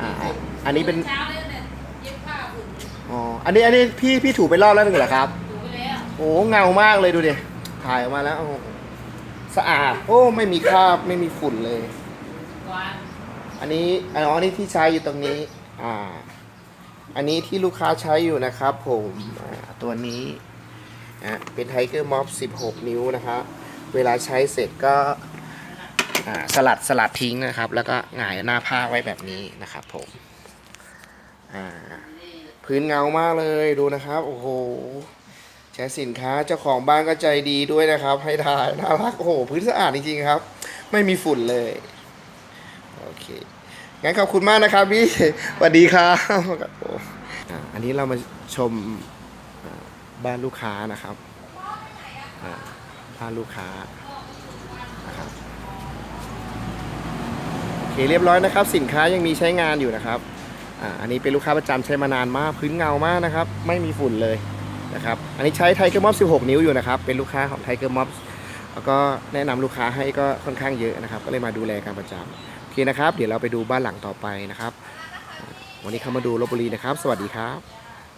อ่าอันนี้เป็นเช้าเลยเนี่ยเย็บผ้าอุ่นอ๋ออันนี้อันนี้พี่พี่ถูไปรอบแล้วนึงเหรอครับ ถูไปแล้วโอ้เงามากเลยดูดิถ่ายออกมาแล้วโอ้โหสะอาด โอ้ไม่มีคราบไม่มีฝุ่นเลย กวาดอันนี้อ๋ออันนี้ที่ใช้อยู่ตรงนี้ อ่า อันนี้ที่ลูกค้าใช้อยู่นะครับ ผมอ่าตัวนี้อะเป็นไทเกอร์ม็อบ16 นิ้วนะครับเวลาใช้เสร็จก็อ่า สลัดสลัดทิ้งนะครับ แล้วก็หงายหน้าผ้าไว้แบบนี้นะครับ ผมพื้นเงามากเลยดูนะครับโอ้โหใช้สินค้าเจ้าของบ้านก็ใจดีด้วยนะครับ ให้ถ่ายน่ารักโอ้โหพื้นสะอาดจริงๆครับ ไม่มีฝุ่นเลยโอเคงั้นขอบคุณมากนะครับพี่สวัสดีครับอันนี้เรามาชมบ้านลูกค้านะครับบ้านลูกค้านะครับโอ เคเรียบร้อยนะครับ สินค้ายังมีใช้งานอยู่นะครับอ่าอันนี้เป็นลูกค้าประจำใช้มานานมากพื้นเงามากนะครับ ไม่มีฝุ่นเลยนะครับ อันนี้ใช้ไทเกอร์ม็อบ16 นิ้วอยู่นะครับ เป็นลูกค้าของไทเกอร์ม็อบแล้วก็แนะนำลูกค้าให้ก็ค่อนข้างเยอะนะครับ ก็เลยมาดูแลการประจำโอเคนะครับ เดี๋ยวเราไปดูบ้านหลังต่อไปนะครับ วันนี้เข้ามาดูลบบุรีนะครับ สวัสดีครับ